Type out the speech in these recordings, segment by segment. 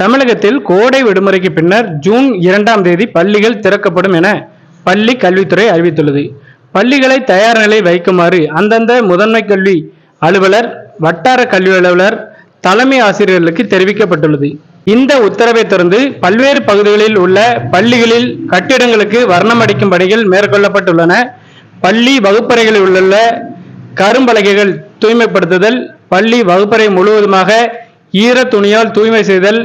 தமிழகத்தில் கோடை விடுமுறைக்கு பின்னர் ஜூன் இரண்டாம் தேதி பள்ளிகள் திறக்கப்படும் என பள்ளி கல்வித்துறை அறிவித்துள்ளது. பள்ளிகளை தயார் நிலை வைக்குமாறு அந்தந்த முதன்மை கல்வி அலுவலர் வட்டார கல்வி அலுவலர் தலைமை ஆசிரியர்களுக்கு தெரிவிக்கப்பட்டுள்ளது. இந்த உத்தரவை தொடர்ந்து பல்வேறு பகுதிகளில் உள்ள பள்ளிகளில் கட்டிடங்களுக்கு வர்ணம் அடிக்கும் பணிகள் மேற்கொள்ளப்பட்டுள்ளன. பள்ளி வகுப்பறைகளில் உள்ள கரும்பலகைகள் தூய்மைப்படுத்துதல் பள்ளி வகுப்பறை முழுவதுமாக ஈர துணியால் தூய்மை செய்தல்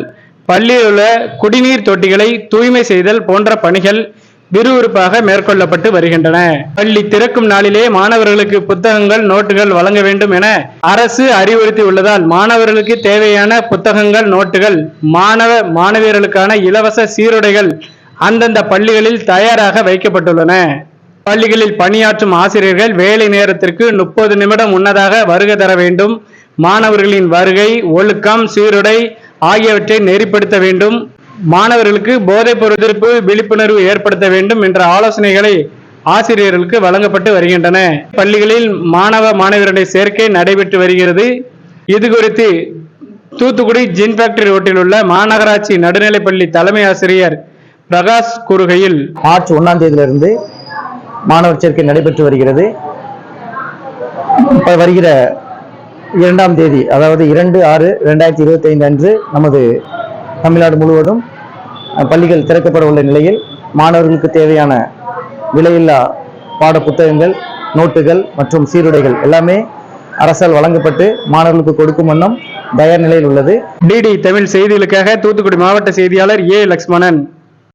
பள்ளியில் உள்ள குடிநீர் தொட்டிகளை தூய்மை செய்தல் போன்ற பணிகள் விறுவிறுப்பாக மேற்கொள்ளப்பட்டு வருகின்றன. பள்ளி திறக்கும் நாளிலே மாணவர்களுக்கு புத்தகங்கள் நோட்டுகள் வழங்க வேண்டும் என அரசு அறிவுறுத்தி உள்ளதால் மாணவர்களுக்கு தேவையான புத்தகங்கள் நோட்டுகள் மாணவ மாணவியர்களுக்கான இலவச சீருடைகள் அந்தந்த பள்ளிகளில் தயாராக வைக்கப்பட்டுள்ளன. பள்ளிகளில் பணியாற்றும் ஆசிரியர்கள் வேலை நேரத்திற்கு முப்பது நிமிடம் முன்னதாக வருகை தர வேண்டும். மாணவர்களின் வருகை ஒழுக்கம் சீருடை ஆகியவற்றை நெறிப்படுத்த வேண்டும். மாணவர்களுக்கு போதைப் பொருதிருப்பு விழிப்புணர்வு ஏற்படுத்த வேண்டும் என்ற ஆலோசனைகளை ஆசிரியர்களுக்கு வழங்கப்பட்டு வருகின்றன. பள்ளிகளில் மாணவ மாணவியருடைய சேர்க்கை நடைபெற்று வருகிறது. இது குறித்து தூத்துக்குடி ஜின் ஃபேக்டரி ரோட்டில் உள்ள மாநகராட்சி நடுநிலைப்பள்ளி தலைமை ஆசிரியர் பிரகாஷ் கூறுகையில் மார்ச் ஒன்றாம் தேதியிலிருந்து மாணவர் சேர்க்கை நடைபெற்று வருகிறது. இப்போ வருகிற இரண்டாம் தேதி அதாவது இரண்டு ஆறு ரெண்டாயிரத்தி இருபத்தி ஐந்து அன்று நமது தமிழ்நாடு முழுவதும் பள்ளிகள் திறக்கப்பட உள்ள நிலையில் மாணவர்களுக்கு தேவையான விலையில்லா பாட புத்தகங்கள் நோட்டுகள் மற்றும் சீருடைகள் எல்லாமே அரசால் வழங்கப்பட்டு மாணவர்களுக்கு கொடுக்கும் வண்ணம் தயார் நிலையில் உள்ளது. டிடி தமிழ் செய்திகளுக்காக தூத்துக்குடி மாவட்ட செய்தியாளர் ஏ லக்ஷ்மணன்.